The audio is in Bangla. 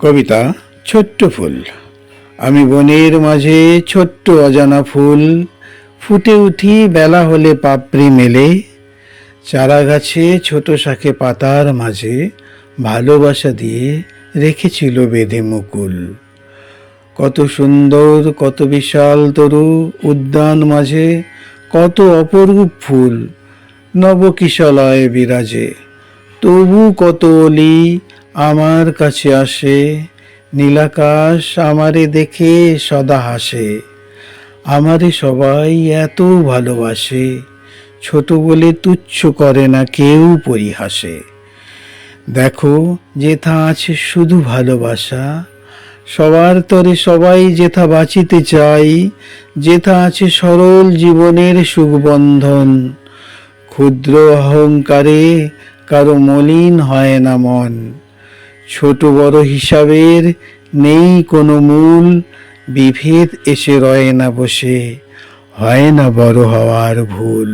কবিতা ছোট্ট ফুল। আমি বনের মাঝে ছোট্ট অজানা ফুল, ফুটে উঠি বেলা হলে পাপড়ি মেলে। চারা গাছে ছোট শাকে পাতার মাঝে ভালোবাসা দিয়ে রেখেছিল বেঁধে মুকুল। কত সুন্দর, কত বিশাল তরু উদ্যান মাঝে কত অপরূপ ফুল, নবকিশলয় বিরাজে। তবু কত অলি আমার কাছে আসে, নীলাকাশ আমারে দেখে সদা হাসে। আমারে সবাই এত ভালোবাসে, ছোট বলে তুচ্ছ করে না কেউ পরিহাসে। দেখো, যেথা আছে শুধু ভালোবাসা, সবার তরে সবাই যেথা বাঁচিতে চাই, যেথা আছে সরল জীবনের সুখবন্ধন, ক্ষুদ্র অহংকারে কারও মলিন হয় না মন। ছোট বড় হিসাবের নেই কোনো মূল। বিভেদ এসে রয় না বসে, হয় না বড় হওয়ার ভুল।